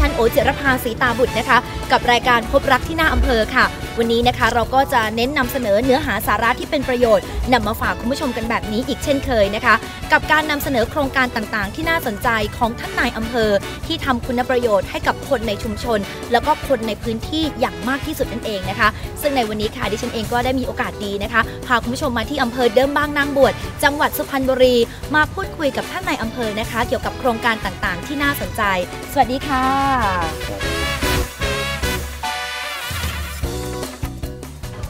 ฉันโอเจรพาศรีตาบุตรนะคะ กับรายการพบรักที่หน้าอำเภอค่ะ วันนี้นะคะเราก็จะเน้นนำเสนอเนื้อหาสาระที่เป็นประโยชน์นำมาฝากคุณผู้ชมกันแบบนี้อีกเช่นเคยนะคะ กับการนำเสนอโครงการต่างๆ ที่น่าสนใจของท่านนายอำเภอ ที่ทำคุณประโยชน์ให้กับคนในชุมชน แล้วก็คนในพื้นที่อย่างมากที่สุดนั่นเองนะคะ ซึ่งในวันนี้ค่ะดิฉันเองก็ได้มีโอกาสดีนะคะพาคุณผู้ชมมาที่อำเภอเดิมบางนางบวชจังหวัดสุพรรณบุรี มาพูดคุยกับท่านนายอำเภอนะคะ เกี่ยวกับโครงการต่างๆ ที่น่าสนใจ สวัสดีค่ะ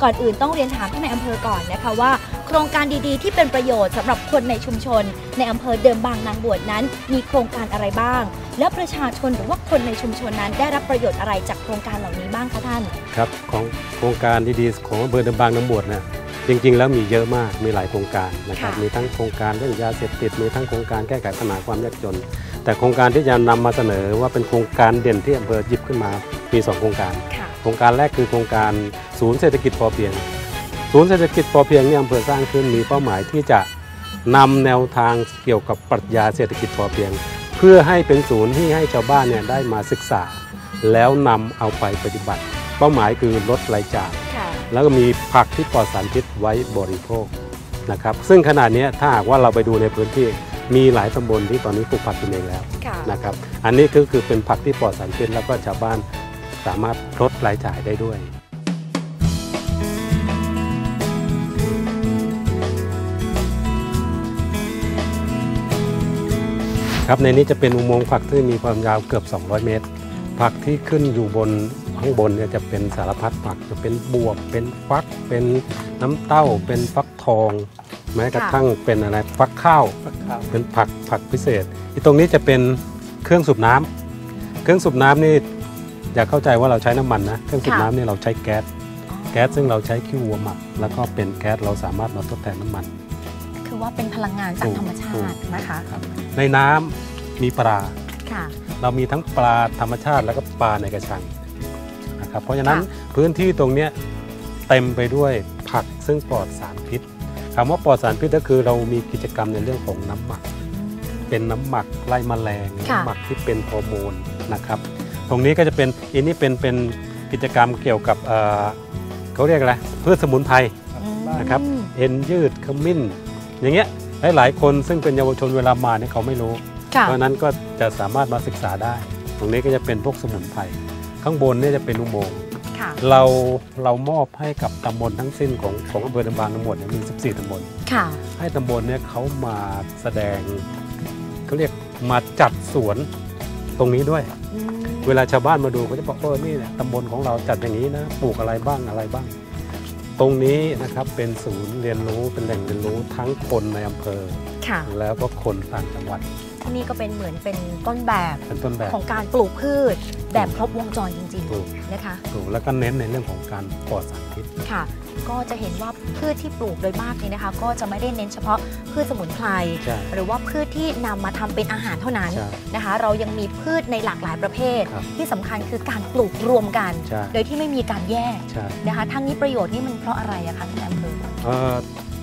ก่อนอื่นต้องเรียนถามท่านนายอำเภอก่อนนะคะว่า โครงการดีๆ ที่เป็นประโยชน์สำหรับคนในชุมชน ในอำเภอเดิมบางนางบวชนั้น มีโครงการอะไรบ้าง และประชาชนหรือว่าคนในชุมชนนั้นได้รับประโยชน์อะไรจากโครงการเหล่านี้บ้างคะท่าน ครับของโครงการดีๆ ของอำเภอเดิมบางน้ำบวชนะจริงๆ แล้วมีเยอะมาก มีหลายโครงการนะครับค่ะมีทั้งโครงการเรื่องยาเสพติด มีทั้งโครงการแก้ไขปัญหาความยากจน แต่โครงการที่จะนำมาเสนอว่าเป็นโครงการเด่นที่อำเภอหยิบขึ้นมา มีสองโครงการค่ะโครงการแรกคือโครงการ ศูนย์เศรษฐกิจพอเพียง ศูนย์เศรษฐกิจพอเพียงเนี่ยอำเภอสร้างขึ้นมีเป้าหมายที่จะนำแนวทางเกี่ยวกับปรัชญาเศรษฐกิจพอเพียง เพื่อให้เป็นศูนย์ที่ให้ชาวบ้านเนี่ยได้มาศึกษา แล้วนำเอาไปปฏิบัติ เป้าหมายคือลดรายจ่ายค่ะแล้วก็มีผักที่ปลอดสารพิษไว้บริโภคนะครับซึ่งขณะนี้ถ้าหากว่าเราไปดูในพื้นที่มีหลายตำบลที่ตอนนี้ปลูกผักกินเองแล้วค่ะนะครับอันนี้ก็คือเป็นผักที่ปลอดสารพิษแล้วก็ชาวบ้านสามารถลดรายจ่ายได้ด้วย ครับในนี้จะเป็นอุโมงค์ผักที่มีความยาวเกือบ 200 เมตร ผักที่ขึ้นอยู่บนข้างบนเนี่ยจะเป็นสารพัดผักจะเป็นบวบ เป็นฟัก เป็นน้ำเต้า เป็นฟักทอง แม้กระทั่งเป็นอะไรฟักข้าว เป็นผักผักพิเศษที่ตรงนี้จะเป็นเครื่องสูบน้ำเครื่องสูบน้ำนี่อย่าเข้าใจว่าเราใช้น้ำมันนะ เครื่องสูบน้ำนี่เราใช้แก๊ส แก๊สซึ่งเราใช้ขี้วัวหมัก แล้วก็เป็นแก๊สเราสามารถมาทดแทนน้ำมัน คือว่าเป็นพลังงานจากธรรมชาตินะคะครับในน้ำ มีปลา ค่ะ เรามีทั้งปลาธรรมชาติแล้วก็ปลาในกระชังนะครับเพราะฉะนั้นค่ะพื้นที่ตรงเนี้ยเต็มไปด้วยผักซึ่งปลอดสารพิษคำว่าปลอดสารพิษก็คือเรามีกิจกรรมในเรื่องของน้ำหมัก เป็นน้ำหมักไล่แมลงค่ะน้ำหมักที่เป็นฮอร์โมนนะครับ ตรงนี้ก็จะเป็นอันนี้เป็นเป็นกิจกรรมเกี่ยวกับเอ่อเขาเรียกอะไรพืชสมุนไพรนะครับอืมเอ็นยืดขมิ้น อย่างเงี้ยหลายๆคนซึ่งเป็นเยาวชนเวลามาเนี่ยเขาไม่รู้ค่ะ เพราะฉะนั้นก็จะสามารถมาศึกษาได้ ตรงนี้ก็จะเป็นพวกสมุนไพรข้างบนเนี่ยจะเป็นอุโมงค์ค่ะเราเรามอบให้กับตำบลทั้งสิ้นของของอำเภอดำบางทั้งหมดเนี่ยมี 14ตำบลค่ะให้ตำบลเนี่ยเขามาแสดงเขาเรียกมาจัดสวนตรงนี้ด้วยอืมเวลาชาวบ้านมาดูเขาจะบอกเออนี่เนี่ยตำบลของเราจัดอย่างนี้นะปลูกอะไรบ้างอะไรบ้าง ตรงนี้นะครับเป็นศูนย์เรียนรู้เป็นแหล่งเรียนรู้ทั้งคนในอำเภอค่ะแล้วก็คนต่างจังหวัด ที่นี่ก็เป็นเหมือนเป็นต้นแบบเป็นต้นแบบของการปลูกพืชแบบครบวงจรจริงถูกๆนะคะถูกแล้วก็เน้นในเรื่องของการปลอดสารพิษค่ะ ก็จะเห็นว่าพืชที่ปลูกโดยมากเนี่ยนะคะ ก็จะไม่ได้เน้นเฉพาะพืชสมุนไพรใช่หรือว่าพืชที่นำมาทำเป็นอาหารเท่านั้นใช่นะคะ เรายังมีพืชในหลากหลายประเภทครับที่สำคัญคือการปลูกรวมกันใช่โดยที่ไม่มีการแยกใช่นะคะทั้งนี้ประโยชน์นี่มันเพราะอะไรอะคะท่านอำเภอเอ่อ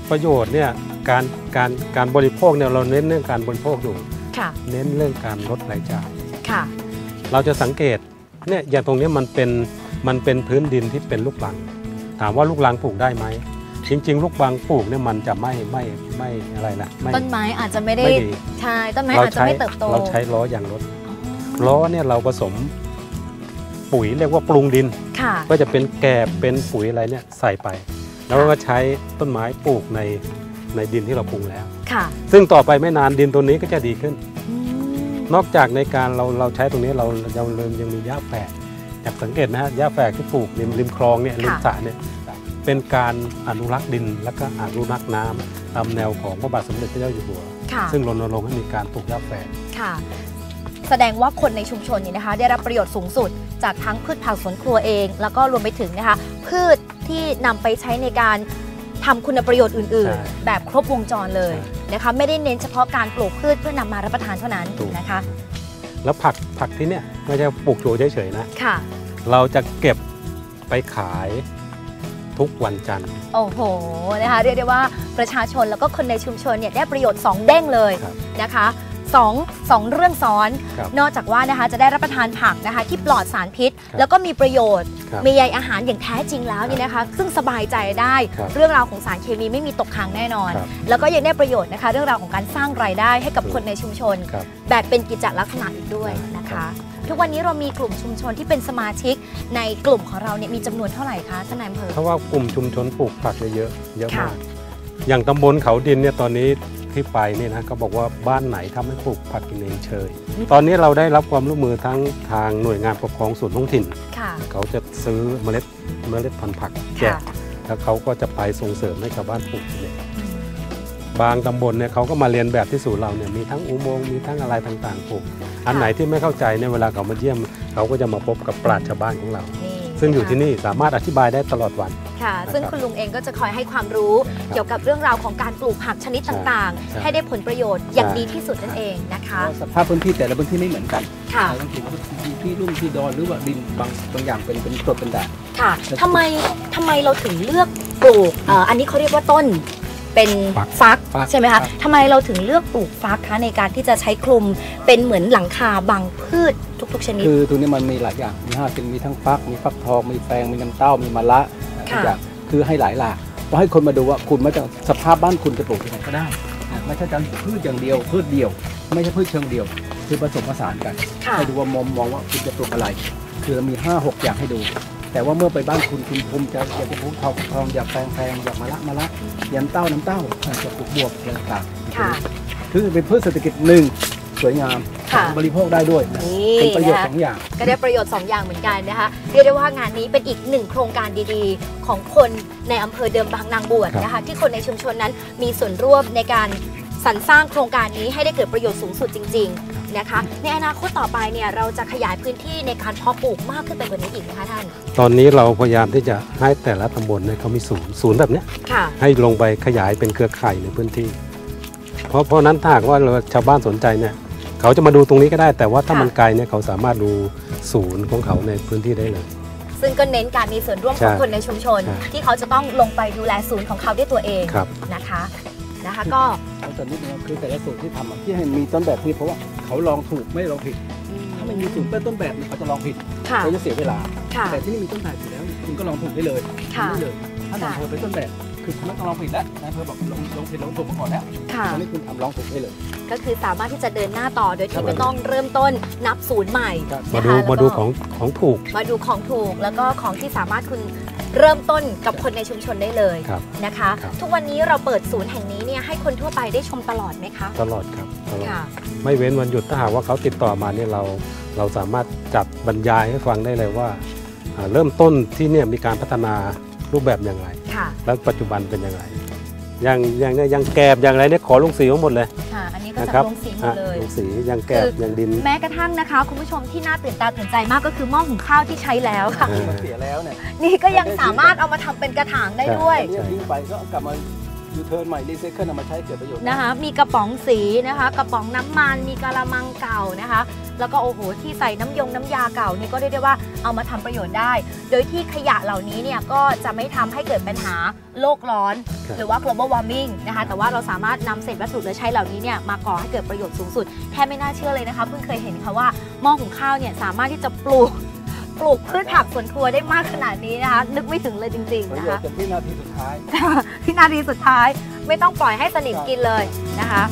ประโยชน์เนี่ยการการการบริโภคเนี่ยเราเน้นเรื่องการบริโภคอยู่ ค่ะเน้นเรื่องการลดรายจ่ายค่ะ เราจะสังเกตเนี่ยอย่างตรงเนี้ยมันเป็นมันเป็นพื้นดินที่เป็นลูกลัง ถามว่าลูกลังปลูกได้ไหมจริงๆ ลูกลังปลูกเนี่ยมันจะไม่ไม่ไม่อะไรนะไม่ต้นไม้อาจจะไม่ได้ไม่ดีใช่ต้นไม้เราอาจจะใช้ไม่เติบโตเราใช้ล้อยางรถอ๋อล้อเนี่ยเราผสมปุ๋ยเรียกว่าปรุงดินค่ะก็จะเป็นแกบเป็นปุ๋ยอะไรเนี่ยใส่ไป แล้วก็ใช้ต้นไม้ปลูกในในดินที่เราปรุงแล้ว ค่ะ ซึ่งต่อไปไม่นานดินตัวนี้ก็จะดีขึ้นอืมนอกจากในการเราเราใช้ตรงนี้เราเราเริ่มยังมีหญ้าแฝกอยากสังเกตนะฮะหญ้าแฝกที่ปลูกริมริมคลองเนี่ยริมสระเนี่ยเป็นการอนุรักษ์ดินและก็อนุรักษ์น้ำตามแนวของพระบาทสมเด็จพระเจ้าอยู่หัวค่ะซึ่งรณรงค์ให้มีการปลูกหญ้าแฝกค่ะแสดงว่าคนในชุมชนเนี่ยนะคะ ได้รับประโยชน์สูงสุด จากทั้งพืชผักสวนครัวเอง แล้วก็รวมไปถึงนะคะ พืชที่นำไปใช้ในการ ทำคุณประโยชน์อื่นใช่ๆแบบครบวงจรเลยนะคะไม่ได้เน้นเฉพาะการปลูกพืชเพื่อนำมารับประทานเท่านั้นถูกนะคะ แล้วผักผักที่เนี่ยไม่ใช่ปลูกโชว์เฉยๆนะค่ะ เราจะเก็บไปขายทุกวันจันทร์โอ้โหนะคะเรียกได้ว่าประชาชนแล้วก็คนในชุมชนเนี่ยได้ประโยชน์ 2 เด้งเลยครับนะคะ สองสองเรื่องซ้อน ครับนอกจากว่านะคะจะได้รับประทานผักนะคะที่ปลอดสารพิษ ครับแล้วก็มีประโยชน์ ครับมีใยอาหารอย่างแท้จริงแล้วนี่นะคะ ซึ่งสบายใจได้ ครับเรื่องราวของสารเคมีไม่มีตกค้างแน่นอน ครับ แล้วก็ยังได้ประโยชน์นะคะ เรื่องราวของการสร้างรายได้ให้กับคนในชุมชน ครับ แบบเป็นกิจลักษณะอีกด้วยนะครัคะบทุกวันนี้เรามีกลุ่มชุมชนที่เป็นสมาชิกในกลุ่มของเราเนี่ยมีจำนวนเท่าไหร่คะท่านนายอำเภอ เพราะว่ากลุ่มชุมชนปลูกผักเนี่ยเยอะเยอะค่ะ มาก อย่างตำบลเขาดินเนี่ยตอนนี้ ที่ไปเนี่ยนะก็บอกว่าบ้านไหนทำให้ปลูกผักกินเองเชย ตอนนี้เราได้รับความร่วมมือทั้งทางหน่วยงานปกครองส่วนท้องถิ่นค่ะเขาจะซื้อเมล็ดเมล็ดพันธุ์ผักแจค่ะกแล้วเขาก็จะไปส่งเสริมให้ชาวบ้านปลูกกินเองอืมบางตำบลเนี่ยเขาก็มาเรียนแบบที่ศูนย์เราเนี่ยมีทั้งอุโมงค์มีทั้งอะไรต่างๆปลูกอันไหนที่ไม่เข้าใจเนี่ยเวลาเขามาเยี่ยม เขาก็จะมาพบกับปราชญ์ชาวบ้านของเรานี่ซึ่งอยู่ที่ะคะนี่สามารถอธิบายได้ตลอดวัน ค่ะ ซึ่งนะครับคุณลุงเองก็จะคอยให้ความรู้ครับเกี่ยวกับเรื่องราวของการปลูกผักชนิดต่างใช่ๆให้ได้ผลประโยชน์อย่างใช่ดีที่สุดนั่นเองนะคะสภาพพื้นที่แต่ละพื้นที่ไม่เหมือนกันค่ะบางทีที่ที่ลุ่มที่ดอนหรือว่าดินบางบางอย่างเป็นเป็นกรดเป็นด่างค่ะทำไมทำไมเราถึงเลือกปลูกเอ่ออันนี้เขาเรียกว่าต้นเป็นฟักฟักฟักใช่ไหมครัคะบทำไมเราถึงเลือกปลูกฟักคะในการที่จะใช้คลุมเป็นเหมือนหลังคาบังพืชทุกๆชนิด คือตรงนี้มันมีหลายอย่าง มีห้าเป็นมีทั้งฟัก มีฟักทอง มีแฟง มีน้ำเต้า มีมะละ ทุกค่ะอย่างคือให้หลายหลากเพราะให้คนมาดูว่าคุณไม่ต้องสภาพบ้านคุณจะปลูกที่ไหนก็ได้นะไม่ใช่จะพืชอย่างเดียวพืชเดียว ไม่ใช่พืชเชิงเดียว คือผสมผสานกันค่ะให้ดูว่ามองมองว่าคุณจะปลูกอะไร คือเรามีห้าหกอย่างให้ดู แต่ว่าเมื่อไปบ้านคุณคุณภูมิใจอยากจะปลูกทองทองอยากแฟงแฟงอยากมะละมะละยันเต้าน้ำเต้าอยากจะปลูกบวบอะไรต่างๆค่ะคือเป็นพืชเศรษฐกิจหนึ่ง สวยงามค่ะบริโภคได้ด้วยนะนี่เป็นประโยชนะน์คะสองอย่าง ก็ได้ประโยชน์ 2 อย่างเหมือนกันนะคะเรียกได้ว่างานนี้เป็นอีกหนึ่งโครงการดีๆ ของคนในอำเภอเดิมบางนางบวชนะคะ ที่คนในชุมชนนั้นมีส่วนร่วมในการสรรสร้างโครงการนี้ให้ได้เกิดประโยชน์สูงสุดจริง ๆนะคะ ในอนาคตต่อไปเนี่ยเราจะขยายพื้นที่ในการเพาะปลูกมากขึ้นไปกว่านี้อีกนะคะท่าน ตอนนี้เราพยายามที่จะให้แต่ละตำบลเนี่ยเขามีศูนย์ศูนย์แบบเนี้ยค่ะให้ลงไปขยายเป็นเครือข่ายในพื้นที่ เพราะเพราะนั้นถ้าหากว่าเราชาวบ้านสนใจเนี่ย เขาจะมาดูตรงนี้ก็ได้ แต่ว่าถ้าค่ะมันไกลเนี่ยเขาสามารถดูศูนย์ของเขาในพื้นที่ได้เลย ซึ่งก็เน้นการมีส่วนร่วมของใช่คนในชุมชนใช่ที่เขาจะต้องลงไปดูแลศูนย์ของเขาด้วยตัวเองครับนะคะนะคะก็แล้วตอนนี้เนี่ยคือแต่ละสูตรที่ทำอะที่ให้มีต้นแบบที่เพราะว่าเขาลองถูกไม่ลองผิด ถ้าไม่มีสูตรเป็นต้นแบบเนี่ยเขาจะลองผิดค่ะเขาจะเสียเวลาค่ะแต่ที่นี่มีต้นแบบอยู่แล้ว คุณก็ลองถูกได้เลยค่ะทำได้เลย ถ้าค่ะนายอำเภอเป็นต้นแบบ คือคุณไม่ต้องลองผิดแล้วนายอำเภอบอกลองลองผิดลองถูกมาก่อนแล้วค่ะ ตอนนี้คุณทำลองถูกได้เลย ก็คือสามารถที่จะเดินหน้าต่อโดยครัที่บไม่ต้องเริ่มต้นนับศูนย์ใหม่ครับ มาดูนะคะมาดูแล้วก็ของของถูก มาดูของถูกแล้วก็ของที่สามารถคุณเริ่มต้นกับคนในชุมชนได้เลยครับนะคะ ครับ ทุกวันนี้เราเปิดศูนย์แห่งนี้เนี่ยให้คนทั่วไปได้ชมตลอดไหมคะตลอดครับตลอดค่ะ ไม่เว้นวันหยุดถ้าหากว่าเขาติดต่อมาเนี่ยเราเราสามารถจัดบรรยายให้ฟังได้เลยว่าอ่า เริ่มต้นที่เนี่ยมีการพัฒนารูปแบบอย่างไรค่ะ แล้วปัจจุบันเป็นอย่างไรอย่างอย่างเนี่ยอย่างแกบอย่างไรเนี่ยขอลงสีมาหมดเลยค่ะอันนี้ก็นะจะครับลงสีหมอะดเลยลงสีอย่างแกบคืออย่างดิน แม้กระทั่งนะคะ คุณผู้ชมที่น่าตื่นตาตื่นใจมากก็คือหม้อหุงข้าวที่ใช้แล้วค่ะเออมันเสียแล้วเนี่ยนี่ก็ยังสามารถเอามาทำเป็นกระถางได้ด้วยอันนี้ทิ้งไปก็เอากลับมา ยูเทิร์นใหม่รีไซเคิลเอามาใช้เกิดประโยชน์นะคะ มีกระป๋องสีนะคะ กระป๋องน้ำมันมีกะละมังเก่านะคะ แล้วก็โอ้โหที่ใส่น้ำยงน้ำยาเก่านี่ก็เรียกได้ว่าเอามาทำประโยชน์ได้ โดยที่ขยะเหล่านี้เนี่ยก็จะไม่ทำให้เกิดปัญหาโลกร้อนครับหรือว่า global warming นะคะ แต่ว่าเราสามารถนำเศษวัสดุเหลือใช้เหล่านี้เนี่ยมาก่อให้เกิดประโยชน์สูงสุดแทบไม่น่าเชื่อเลยนะคะเพิ่งเคยเห็นค่ะว่าหม้อหุงข้าวเนี่ยสามารถที่จะปลูก ปลูกพืชผักสวนครัวได้มากขนาดนี้นะคะ นึกไม่ถึงเลยจริงประๆนะโยชคะน์จนที่นาทีสุดท้ายที่นาทีสุดท้ายไม่ต้องปล่อยให้สนิมกินเลยนะคะ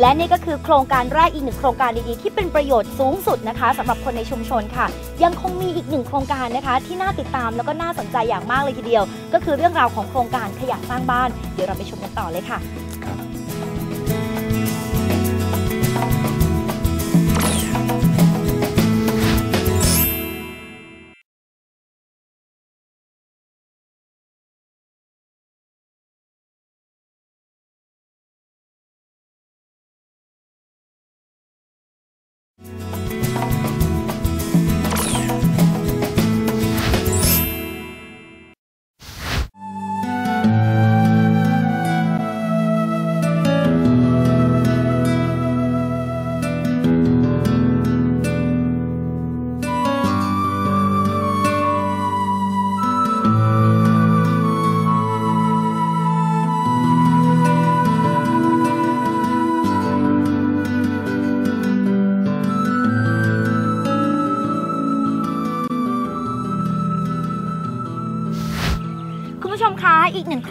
และนี่ก็คือโครงการแรกอีกหนึ่งโครงการดีๆ ที่เป็นประโยชน์สูงสุดนะคะสำหรับคนในชุมชนค่ะ ยังคงมีอีกหนึ่งโครงการนะคะ ที่น่าติดตามแล้วก็น่าสนใจอย่างมากเลยทีเดียว ก็คือเรื่องราวของโครงการขยะสร้างบ้าน เดี๋ยวเราไปชมกันต่อเลยค่ะ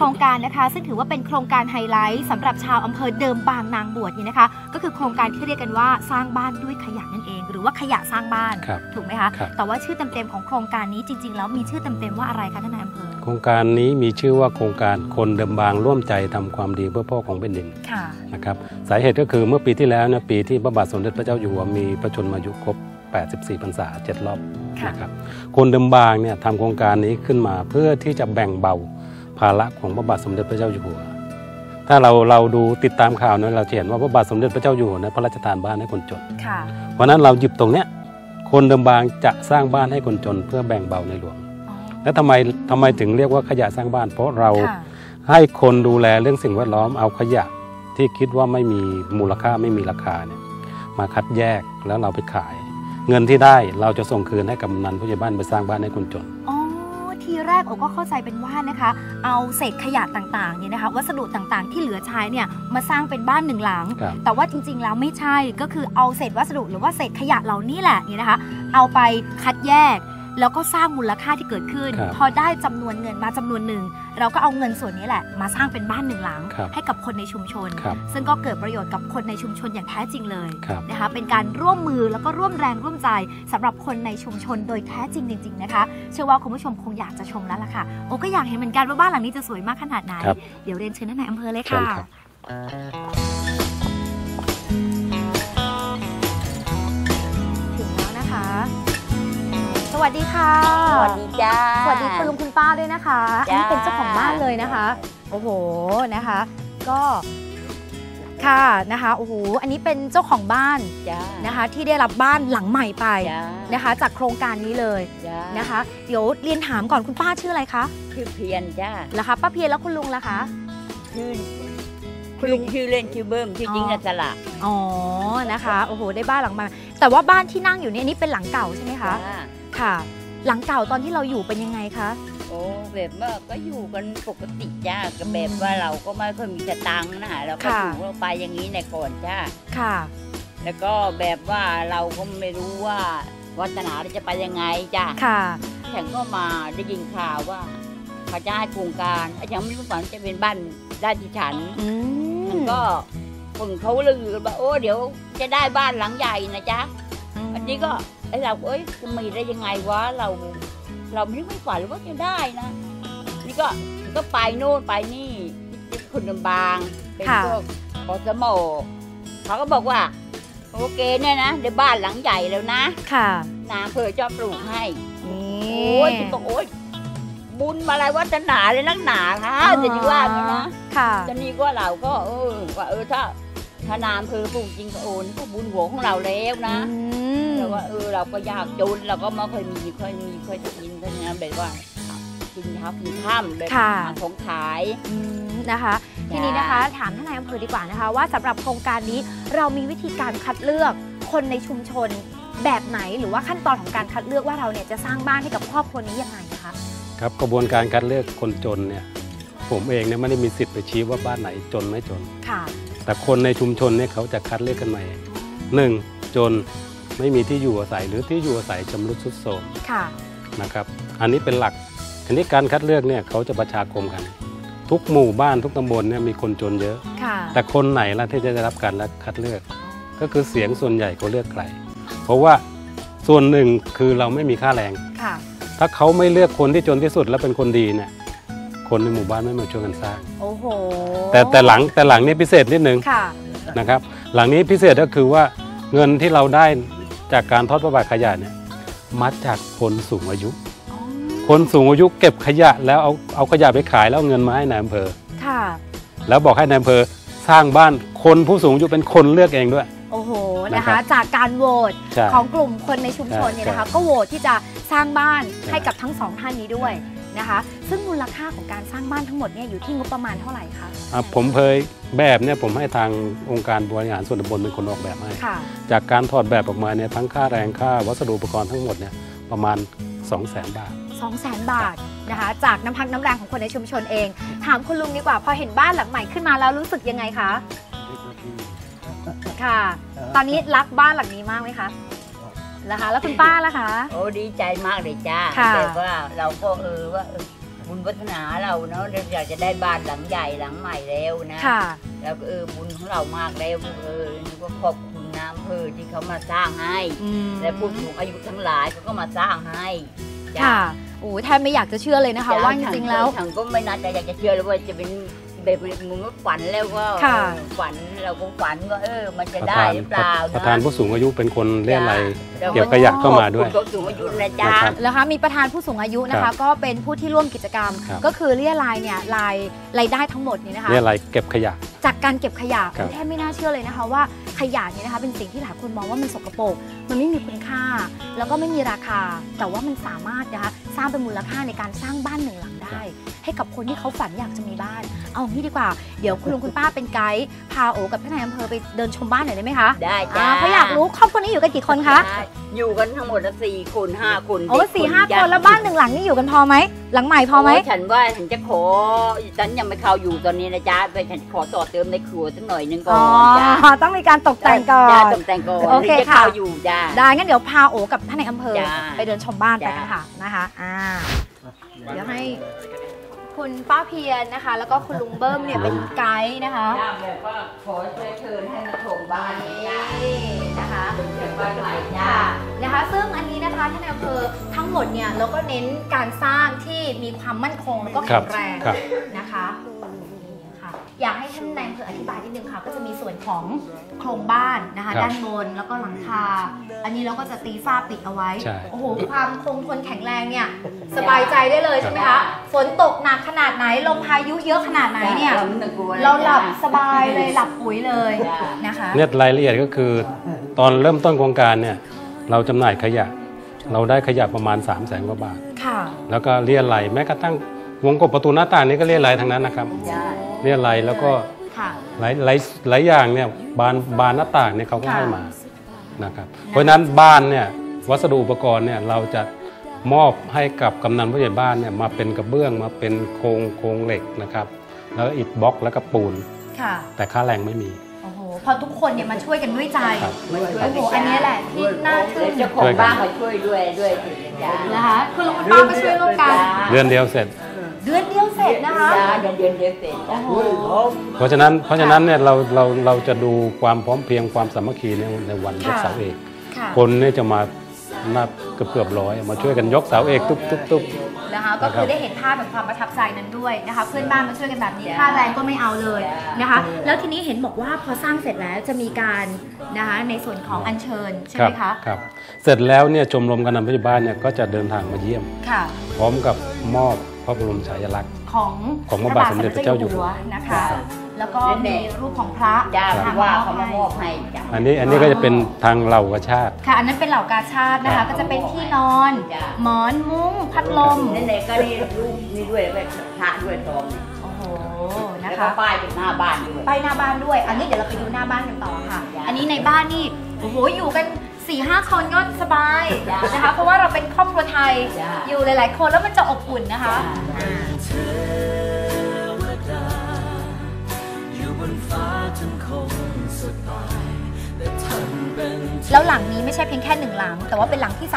รงการนะคะ ซึ่งถือว่าเป็นโครงการไฮไลท์สำหรับชาวอำเภอเดิมบางนางบวชนี่นะคะ ก็คือโครงการที่เรียกกันว่าสร้างบ้านด้วยขยะนั่นเอง หรือว่าขยะสร้างบ้านครับถูกไหมคะครับแต่ว่าชื่อเต็มๆของโครงการนี้จริง ๆ แล้วมีชื่อเต็มๆว่าอะไรคะท่านนายอำเภอโครงการนี้มีชื่อว่าโครงการคนเดิมบางร่วมใจทำความดีเพื่อพ่อของแผ่นดินค่ะนะครับสาเหตุก็คือเมื่อปีที่แล้วเนี่ยปีที่พระบาทสมเด็จพระเจ้าอยู่หัวมีพระชนมายุครบ84พรรษา7รอบค่ะนะครับคนเดิมบางเนี่ยทำโครงการนี้ขึ้นมาเพื่อที่จะแบ่งเบา ภาระของพระบาทสมเด็จพระเจ้าอยู่หัว ถ้าเราเราดูติดตามข่าวเนี่ยเราจะเห็นว่าพระบาทสมเด็จพระเจ้าอยู่หัวเนี่ยพระราชทานบ้านให้คนจนค่ะเพราะฉะนั้นเราหยิบตรงเนี้ยคนเดิมบางจะสร้างบ้านให้คนจนเพื่อแบ่งเบาในหลวงอ๋อแล้วทำไมทำไมถึงเรียกว่าขยะสร้างบ้าน เพราะเราค่ะให้คนดูแลเรื่องสิ่งแวดล้อมเอาขยะที่คิดว่าไม่มีมูลค่าไม่มีราคาเนี่ยมาคัดแยกแล้วเราไปขาย เงินที่ได้เราจะส่งคืนให้กับกำนันผู้ใหญ่บ้านไปสร้างบ้านให้คนจนอ๋อ ทีแรกโอก็เข้าใจเป็นว่านะคะ เอาเศษขยะต่างๆเนี่ยนะคะวัสดุต่างๆ ที่เหลือใช้เนี่ยมาสร้างเป็นบ้านหนึ่งหลัง ครับ แต่ว่าจริงๆแล้วไม่ใช่ก็คือเอาเศษวัสดุหรือว่าเศษขยะเหล่านี้แหละเนี่ยนะคะ เอาไปคัดแยก แล้วก็สร้างมูลค่าที่เกิดขึ้นครับพอได้จำนวนเงินมาจำนวนหนึ่ง เราก็เอาเงินส่วนนี้แหละ มาสร้างเป็นบ้านหนึ่งหลังครับให้กับคนในชุมชนครับซึ่งก็เกิดประโยชน์กับคนในชุมชนอย่างแท้จริงเลยครับนะคะเป็นการร่วมมือแล้วก็ร่วมแรงร่วมใจสำหรับคนในชุมชนโดยแท้จริงจริง ๆ นะคะ เชื่อว่าคุณผู้ชมคงอยากจะชมแล้วล่ะค่ะโอ้ก็อยากเห็นเหมือนกันว่าบ้านหลังนี้จะสวยมากขนาดไหนครับเดี๋ยวเรียนเชิญท่านนายอำเภอเลยเชิค่ะ วัสดีค่ะ สวัสดีจ้า สวัสดีคุณลุงคุณป้าด้วยนะคะอันนี้เป็นเจ้าของบ้านเลยนะคะ โอ้โหนะคะ ก็ค่ะนะคะโอ้โหอันนี้เป็นเจ้าของบ้านจ้านะคะ ที่ได้รับบ้านหลังใหม่ไปจ้านะคะ จากโครงการนี้เลยจ้านะคะ เดี๋ยวเรียนถามก่อนคุณป้าชื่ออะไรคะชื่อเพียรจ้าล่ะคะป้าเพียรแล้วคุณลุงล่ะคะชื่อคุณลุงชื่อเล่นชื่อเบิ้มชื่อจริงอ๋อนัสละอ๋อนะคะโอ้โหได้บ้านหลังใหม่ แต่ว่าบ้านที่นั่งอยู่เนี่ยอันนี่เป็นหลังเก่าใช่ไหมคะ จ้าค่ะ หลังเก่าตอนที่เราอยู่เป็นยังไงคะ โอ้แบบว่าก็อยู่กันปกติจ้าก็แบบว่าเราก็ไม่ค่อยมีสตังค์นะเราก็ค่ะ อยู่เราไปอย่างนี้ในก่อนจ้าค่ะ แล้วก็แบบว่าเราก็ไม่รู้ว่าวัฒนาเราจะไปยังไงจ้าค่ะ ฉันก็มาได้ยินข่าวว่าเขาจะให้โครงการยังไม่รู้ว่าจะเป็นบ้านด้านที่ฉัน อืมันมก็ คนเขาลือกันว่าโอ้เดี๋ยวจะได้บ้านหลังใหญ่นะจ๊ะอันนี้ก็ไอเราเอ้ยจะมีได้ยังไงวะเรา เราไม่ไม่ฝันว่าจะได้นะนี่ก็ก็ไปโน่นไปนี่ที่คนลำบางเป็นค่ะพวกอสมเขาก็บอกว่า โอเคเนี่ยนะได้บ้านหลังใหญ่แล้วนะ ค่ะนางเพอจะปลูกให้นี่โอ้ยฉันบอกโอ้ยบุญมาอะไรวัฒนาเลยนักหนาค่ะจะดีว่าอย่างนี้นะค่ะตอนนี้ก็เราก็เออว่าเออถ้า ถ้านามคือปลูกจริงก็โอนก็บุญหัวของเราแล้วนะอืมแล้วว่าเออเราก็ยากจนเราก็ไม่ค่อยมีค่อยมีค่อยจะกินเท่านั้นแบบว่ากินเช้ากินค่ำแบบค่ะหาของขายอืมนะคะทีนี้นะคะถามท่านนายอำเภอดีกว่านะคะ ว่าสำหรับโครงการนี้เรามีวิธีการคัดเลือกคนในชุมชนแบบไหนหรือว่าขั้นตอนของการคัดเลือกว่าเราเนี่ยจะสร้างบ้านให้กับครอบครัวนี้ยังไงนะคะครับกระบวนการคัดเลือกคนจนเนี่ยผมเองเนี่ยไม่ได้มีสิทธิ์ไปชี้ว่าบ้านไหนจนไม่จนค่ะ แต่คนในชุมชนเนี่ยเขาจะคัดเลือกกันมาเองหนึ่งจนไม่มีที่อยู่อาศัยหรือที่อยู่อาศัยชำรุดทรุดโทรมค่ะนะครับ อันนี้เป็นหลักอันนี้การคัดเลือกเนี่ยเขาจะประชาคมกัน ทุกหมู่บ้านทุกตำบลเนี่ยมีคนจนเยอะ ค่ะแต่คนไหนล่ะที่จะได้รับการคัดเลือก ก็คือเสียงส่วนใหญ่เขาเลือกใครเพราะว่าส่วนหนึ่งคือเราไม่มีค่าแรง ค่ะ ถ้าเขาไม่เลือกคนที่จนที่สุดแล้วเป็นคนดีเนี่ยคนในหมู่บ้านไม่มาช่วยกันสร้าง โอ้โห แต่แต่หลังแต่หลังนี้พิเศษนิดนึงค่ะ นะครับ หลังนี้พิเศษก็คือว่าเงินที่เราได้จากการทอดประบาทขยะเนี่ยมาจากคนสูงอายุอ๋อคนสูงอายุเก็บขยะแล้วเอาเอาขยะไปขายแล้วเอาเงินมาให้นายอำเภอ ค่ะ แล้วบอกให้นายอำเภอสร้างบ้านคนผู้สูงอายุเป็นคนเลือกเองด้วย โอ้โห นะนะครัคะบจากการโหวตใช่ของกลุ่มคนในชุมชนใช่เนี่ยนะคะใช่ก็โหวตที่จะสร้างบ้านใช่ให้กับทั้งสองท่านนี้ด้วย นะคะ ซึ่งมูลค่าของการสร้างบ้านทั้งหมดเนี่ยอยู่ที่งบประมาณเท่าไหร่คะอะผมเคยแบบเนี่ยผมให้ทางองค์การบริหารส่วนตำบลเป็นคนออกแบบให้ ค่ะ จากการถอดแบบออกมาเนี่ยทั้งค่าแรงค่าวัสดุอุปกรณ์ทั้งหมดเนี่ยประมาณ 2 0 0 0 0 0 บาท 2 0 0 0 0 0 บาทนะคะ จากน้ำพักน้ำแรงของคนในชุมชนเอง ถามคุณลุงดีกว่า พอเห็นบ้านหลังใหม่ขึ้นมาแล้วรู้สึกยังไงคะ ค่ะ ตอนนี้รักบ้านหลังนี้มากไหมคะ แล้วคะ แล้วคุณป้าล่ะคะ โอ้ดีใจมากเลยจ้าค่ะแบบว่าเราก็เออว่าเออบุญวัฒนาเราเนาะเราอยากจะได้บ้านหลังใหญ่หลังใหม่แล้วนะค่ะ แล้วก็เออบุญของเรามากแล้วเออนี่ก็ขอบคุณน้ำเพอที่เขามาสร้างให้ อืมและผู้สูงอายุทั้งหลายเขาก็มาสร้างให้จ้ค่ะโอ้แทบไม่อยากจะเชื่อเลยนะคะ ว่าจริงๆแล้ว ฉันก็ไม่น่าจะอยากจะเชื่อเลยว่าจะเป็น แบบมึงก็ฝันแล้วก็ค่ะเออฝันเราก็ฝันว่าเออ มันจะประได้ธานหรือเปล่าประธานผู้สูงอายุเป็นคนเรียอะไรยจ้เก็บขยะเข้ามาด้วยขอบคุณผู้สูงอายุนะจ๊ะ นะครับ แล้วคะมีประธานผู้สูงอายุนะครัคะ บก็เป็นผู้ที่ร่วมกิจกรรม ครับ ก็คือเรียรายเนี่ยรายรายได้ทั้งหมดเนี่ยนะคะ เรียอะไรยเก็บขยะ จากการเก็บขยะครับ แทบไม่น่าเชื่อเลยนะคะว่า ขยะเนี่ยนะคะเป็นสิ่งที่หลายคนมองว่ามันสกปรกมันไม่มีคุณค่า แล้วก็ไม่มีราคา แต่ว่ามันสามารถนะคะสร้างเป็นมูลค่าในการสร้างบ้านหนึ่งหลังได้ ให้กับคนที่เขาฝันอยากจะมีบ้าน เอางี้ดีกว่า เดี๋ยวคุณลุงคุณป้าเป็นไกด์พาโอกับท่านนายอำเภอไปเดินชมบ้านหน่อยได้ไหมคะได้จ้าอ่าเขาอยากรู้ครอบครัวนี้อยู่กันกี่คนคะได้อยู่กันทั้งหมดสี่คนห้าคนโอ้เด็กสี่ห้าญคนแล้วบ้านหนึ่งหลังนี่อยู่กันพอไหมหลังใหม่พอไหมโฉันว่าฉันจะขอฉันยังไม่เข้าอยู่ตอนนี้นะจ๊ะไปฉันขอต่อเติมในครัวสักหน่อยนึงก่ออ๋นจ้าอต้องมีการตกแต่งก่อจ้านตกแต่งก่อนโอเคถึงจะค่ะเข้าอยู่จ้า ได้งั้นเดี๋ยวพาโอกับท่านในายอำเภอ จ้าไปเดินชมบ้านไปจ้า กันค่ะนะคะอ่า เดี๋ยวให้ คุณป้าเพียรนะคะ แล้วก็คุณลุงเบิ้มเนี่ยเป็นไกด์นะคะจ้าแบบว่าขอเชิญเชิญให้มาชมบ้านนี้จ้านี่นะคะ เป็นเชิญบ้านใหม่จ้าค่ะนะคะซึ่งอันนี้นะคะท่านในายอำเภอทั้งหมดเนี่ยเราก็เน้นการสร้างที่มีความมั่นคงแล้วก็ครัแข็บงแรงครับ นะคะนี่ค่ะ อยากให้ท่านนายอำเภออธิบายนิดนึงค่ะ ก็จะมีส่วนของโครงบ้านนะคะ ครับด้านบนแล้วก็หลังคา อันนี้เราก็จะตีฝ้าปิดเอาไว้ ใช่ โอ้โห ความคงทนแข็งแรงเนี่ย สบายใจได้เลยใช่ไหมคะ ฝนตกหนักขนาดไหน ลมพายุเยอะขนาดไหนเนี่ย เราไม่ต้องกลัวลยเราหลับจ้สบายเลยหลับปุ๋ยเลยจ้านะคะ เนี่ยรายละเอียดก็คือตอนเริ่มต้นโครงการเนี่ยเราจำหน่ายขยะ เราได้ขยะประมาณ 3 0 0แสนกว่าบาท ค่ะ แล้วก็เรียอะไรยแม้กระทั่งวงกบประตูหน้าต่างนี้ก็เรียอะไรยทั้งนั้นนะครับ จ้า เรียอะไรยแล้วก็ค่ะ หลายหลายหลายอย่างเนี่ยบานบานหน้าต่างเนี่ยเขาก็ค่ะให้มานะครับเพราะฉะนั้นบ้านเนี่ยวัสดุอุปกรณ์เนี่ยเราจะมอบให้กับกำนันผู้ใหญ่บ้านเนี่ยมาเป็นกระเบื้องมาเป็นโครงโครงเหล็กนะครับแล้วก็อิฐบล็อกแล้วก็ปูน ค่ะ แต่ค่าแรงไม่มี โอ้โห พอทุกคนเนี่ยมาช่วยกันด้วยใจ ครับมาช่วยโอ้โห อันนี้แหละที่น่าทึ่งเจ้าของบ้านมาช่วยด้วยด้วยจ้านะคะ คุณลุงคุณป้าก็ช่วยร่วมกัน เดือนเดียวเสร็จ เดือนเดียวเสร็จนะคะจ้าเดือนเดือนเดือนเสร็จจ้าโอ้โหเพราะฉะนั้นเพราะฉะนั้นเนี่ยเราเราเราจะดูความพร้อมเพรียงความสามัคคีในในวันยกค่ะเสาเอกค่ะคนเนี่ยจะมานับเกือบเกือบร้อยมาช่วยกันยกเสาเอกตุ๊บตุ๊บตุ๊บนะคะก็คือได้เห็นภาพแบบความประทับใจนั้นด้วยนะคะเพื่อนบ้านมาช่วยกันแบบนี้จ้ะค่าแรงก็ไม่เอาเลยจ้ะนะคะ แล้วทีนี้เห็นบอกว่าพอสร้างเสร็จแล้วจะมีการนะคะในส่วนของอัญเชิญใช่ครัไหมคะครับเสร็จแล้วเนี่ยชมรมกำนันผู้ใหญ่บ้านเนี่ยก็จะเดินทางมาเยี่ยมค่ะพร้อมกับมอบ พระบรมฉายาลักษณ์ ของของพระบาทสมเด็จพระเจ้าอยู่หัวนะคะครับแล้วก็มีรูปของพระจ้าทางว่าอบเขามามอบให้จ้าอันนี้อันนี้ก็จะเป็นทางเหล่ากระชาติ ค่ะ อันนั้นเป็นเหล่ากาชาตินะครัคะบก็จะเป็นที่นอนจ้ะหมอนมุ้งพัดลมนี่เลยก็นี่รูปนี่ด้วยแล้วก็พระด้วยทองเนี่ยโอ้โหแล้นะวก็คะป้ายอยู่หน้าบ้านด้วยไปหน้าบ้านด้วย อันนี้เดี๋ยวเราไปดูหน้าบ้านกันต่อค่ะจ้ะอันนี้ในบ้านนี่โอ้โหอยู่กัน 4ี่ห้าคนก็สบายจ้ะนะคะ เพราะว่าเราเป็นครอบครัวไทยจ้ะอยู่หลาย ๆ คนแล้วมันจะอบอุ่นนะคะจ้ะอ่าแล้วหลังนี้ไม่ใช่เพียงแค่หนึ่งหลัง แต่ว่าเป็นหลังที่ 30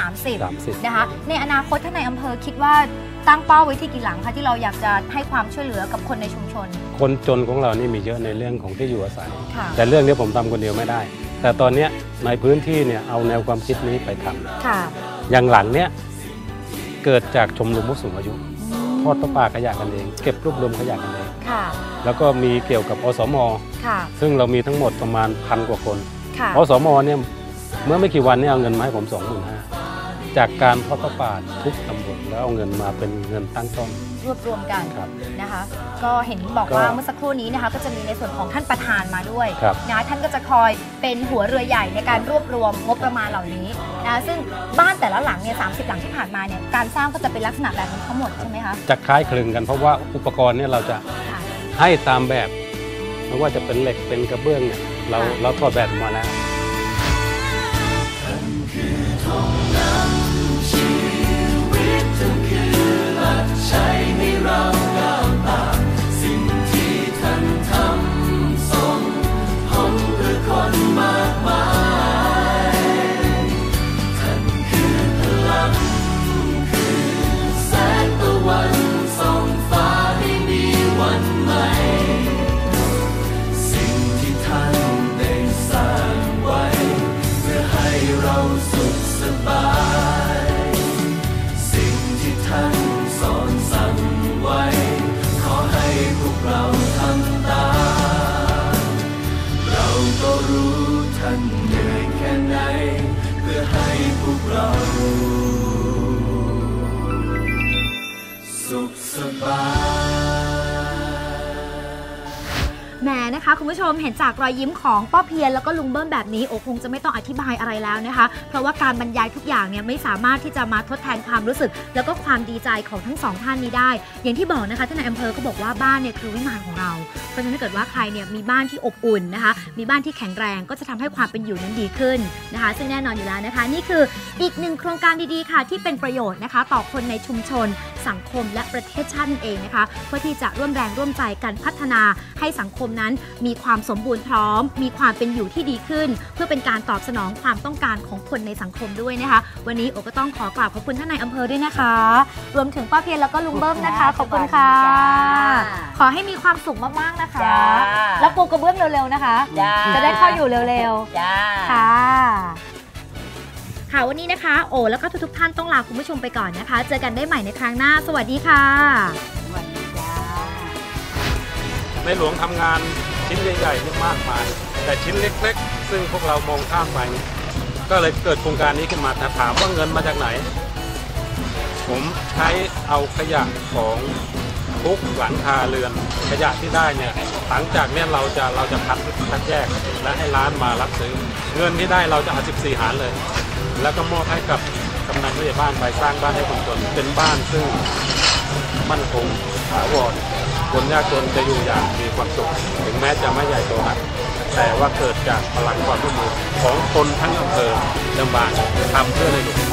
30นะคะ ในอนาคตท่านในายอำเภอคิดว่าตั้งเป้าไว้ที่กี่หลังคะที่เราอยากจะให้ความช่วยเหลือกับคนในชุมชน คนจนของเรานี่มีเยอะในเรื่องของที่อยู่อาศัยค่ะแต่เรื่องนี้ผมทำคนเดียวไม่ได้ แต่ตอนเนี้ยในพื้นที่เนี่ยเอาแนวความคิดนี้ไปทำค่ะอย่างหลังเนี้ยเกิดจากชมรมผู้สูงอายุทอดประปาขยะกันเอง เก็บรวบรวมขยะกันเอง ค่ะ แล้วก็มีเกี่ยวกับอสม ค่ะ ซึ่งเรามีทั้งหมดประมาณพันกว่าคนค่ะ อสมเนี่ยเมื่อไม่กี่วันเนี่ยเอาเงินมาให้ผมสองหมื่นห้า จากการทอดประปาทุกตำบลแล้วเอาเงินมาเป็นเงินตั้งต้น รวบรวมกันครับ นะคะ ก็เห็นบอกก็ว่าเมื่อสักครู่นี้นะคะ ก็จะมีในส่วนของท่านประธานมาด้วยครับ นะท่านก็จะคอยเป็นหัวเรือใหญ่ในการรวบรวมงบประมาณเหล่านี้นะซึ่งบ้านแต่ละหลังเนี่ยสาหลังที่ผ่านมาเนี่ยการสร้างก็จะเป็นลักษณะแบบนี้ทั้งหมดใช่ไหมคะจะคล้ายคลึงกันเพราะว่าอุปกรณ์เนี่ยเราจะค่ะ ให้ตามแบบ ไม่ว่าจะเป็นเหล็กเป็นกระเบื้องเนี่ยเราค่ะ เราถอดแบบมาแล้ว แคุณผู้ชมเห็นจากรอยยิ้มของป้าเพียรแล้วก็ลุงเบิ้มแบบนี้โอคงจะไม่ต้องอธิบายอะไรแล้วนะคะ เพราะว่าการบรรยายทุกอย่างเนี่ยไม่สามารถที่จะมาทดแทนความรู้สึก แล้วก็ความดีใจของทั้งสองท่านนี้ได้ อย่างที่บอกนะคะท่านนายอำเภอก็บอกว่าบ้านเนี่ยคือวิมานของเรา เพราะฉะนั้นถ้าเกิดว่าใครเนี่ยมีบ้านที่อบอุ่นนะคะ มีบ้านที่แข็งแรงก็จะทำให้ความเป็นอยู่นั้นดีขึ้นนะคะ ซึ่งแน่นอนอยู่แล้วนะคะ นี่คืออีกหนึ่งโครงการดีๆค่ะ ที่เป็นประโยชน์นะคะ ต่อคนในชุมชน สังคมและประเทศชาติเองนะคะ เพื่อที่จะร่วมแรงร่วมใจกันพัฒนาให้สังคมนั้นมีความสมบูรณ์พร้อม มีความเป็นอยู่ที่ดีขึ้น เพื่อเป็นการตอบสนองความต้องการของคนในสังคมด้วยนะคะ วันนี้โอก็ต้องขอกราบขอบคุณท่านนายอำเภอด้วยนะคะ รวมถึงป้าเพียรแล้วก็ลุงเบิ้มนะคะ ขอบคุณค่ะ ขอให้มีความสุขมากๆนะคะจ้าแล้วปูกระเบื้องเร็วๆนะคะจ้าจะได้เข้าอยู่เร็วจ้าๆค่ะค่ะวันนี้นะคะ โอแล้วก็ทุกๆท่านต้องลาคุณผู้ชมไปก่อนนะคะ เจอกันได้ใหม่ในครั้งหน้า สวัสดีค่ะ สวัสดีจ้าในหลวงทำงาน ชิ้นใหญ่ๆนี่มากมาย แต่ชิ้นเล็กๆ ซึ่งพวกเรามองข้ามไป ก็เลยเกิดโครงการนี้ขึ้นมาแต่ถามว่าเงินมาจากไหน ผมใช้เอาขยะของทุกหลังคาเรือนขยะที่ได้เนี่ยหลังจากเนี่ยเราจะเราจะคัดคัดแยกและให้ร้านมารับซื้อ เงินที่ได้เราจะเอา14 หารเลย แล้วก็มอบให้กับกำนันผู้ใหญ่บ้านไปสร้างบ้านให้คนจนเป็นบ้านซึ่งมั่นคงถาวร คนยากจนจะอยู่อย่างมีความสุขถึงแม้จะไม่ใหญ่โตนักแต่ว่าเกิดจากพลังความร่วมมือของคนทั้งอำเภอลำบางทำเพื่อในหลวง